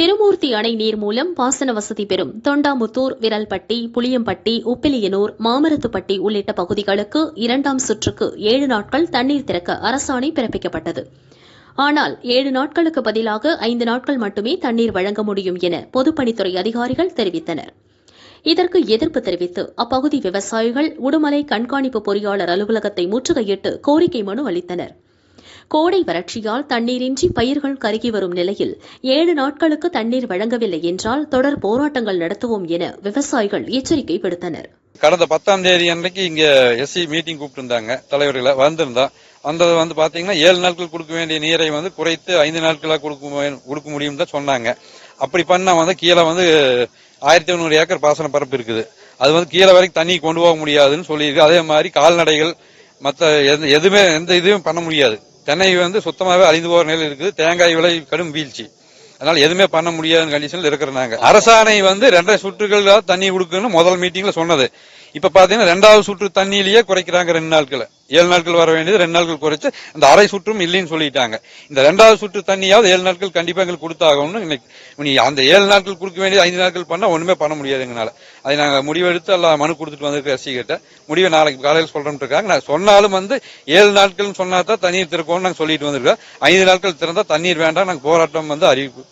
திருமூர்த்தி அணை நீர் மூலம் பாசன வசதி பெறும் தொண்டாமுத்தூர் விரல்பட்டி புளியம்பட்டி உப்பிலியனூர் மாமரத்துப்பட்டி உள்ளிட்ட பகுதிகளுக்கு இரண்டாம் சுற்றுக்கு ஏழு நாட்கள் தண்ணீர் திறக்க அரசாணை பிறப்பிக்கப்பட்டது. ஆனால் ஏழு நாட்களுக்கு பதிலாக ஐந்து நாட்கள் மட்டுமே தண்ணீர் வழங்க முடியும் என பொதுப்பணித்துறை அதிகாரிகள் தெரிவித்தனர். இதற்கு எதிர்ப்பு தெரிவித்து அப்பகுதி விவசாயிகள் உடுமலை கண்காணிப்பு பொறியாளர் அலுவலகத்தை முற்றுகையிட்டு கோரிக்கை மனு அளித்தனர். கோடை வறட்சியால் தண்ணீரின்றி பயிர்கள் கருகி வரும் நிலையில் ஏழு நாட்களுக்கு தண்ணீர் வழங்கவில்லை என்றால் தொடர் போராட்டங்கள் நடத்துவோம் என விவசாயிகள் எச்சரிக்கை விடுத்தனர் கடந்த பத்தாம் தேதி அன்றைக்கு இங்க எஸ்சி மீட்டிங் கூப்பிட்டு இருந்தாங்க தலைவர்களை வந்திருந்தோம் வந்தது வந்து பாத்தீங்கன்னா ஏழு நாட்கள் கொடுக்க வேண்டிய நீரை வந்து குறைத்து ஐந்து நாட்களாக கொடுக்க கொடுக்க முடியும் தான் சொன்னாங்க. அப்படி பண்ணா வந்து கீழே வந்து ஆயிரத்தி ஐநூறு ஏக்கர் பாசன பரப்பு இருக்குது. அது வந்து கீழே வரைக்கும் தண்ணி கொண்டு போக முடியாதுன்னு சொல்லியிருக்கு. அதே மாதிரி கால்நடைகள் மற்ற எது- எதுவுமே எந்த இதுவும் பண்ண முடியாது. தென்னை வந்து சுத்தமாகவே அழிந்து போகிற நிலையில் இருக்குது. தேங்காய் விலை கடும் வீழ்ச்சி. அதனால எதுவுமே பண்ண முடியாத கண்டிஷன்ல இருக்கிறனாங்க. அரசாணை வந்து ரெண்டரை சுற்றுகள் தண்ணி கொடுக்கணும்னு முதல் மீட்டிங்ல சொன்னது. இப்ப பாத்தீங்கன்னா ரெண்டாவது சுற்று தண்ணியிலேயே குறைக்கிறாங்க ரெண்டு நாட்களை ஏழு நாட்கள் வர வேண்டியது ரெண்டு நாட்கள் குறைச்சு இந்த அரை சுற்றும் இல்லைன்னு சொல்லிட்டாங்க. இந்த ரெண்டாவது சுற்று தண்ணியாவது ஏழு நாட்கள் கண்டிப்பா எங்களுக்கு கொடுத்தாகணும்னு இன்னைக்கு நீ அந்த ஏழு நாட்கள் கொடுக்க வேண்டியது ஐந்து நாட்கள் பண்ணா ஒண்ணுமே பண்ண முடியாது எங்களால். அதை நாங்க முடிவெடுத்து எல்லாம் மனு கொடுத்துட்டு வந்திருக்க எஸ்சி கிட்ட முடிவை நாளைக்கு காலையில் சொல்றோம்னு இருக்காங்க. நான் சொன்னாலும் வந்து ஏழு நாட்கள்னு சொன்னா தான் தண்ணீர் திறக்கணும்னு நாங்கள் சொல்லிட்டு வந்திருக்கோம். ஐந்து நாட்கள் திறந்தா தண்ணீர் வேண்டாம் நாங்கள் போராட்டம் வந்து அறிவிப்பு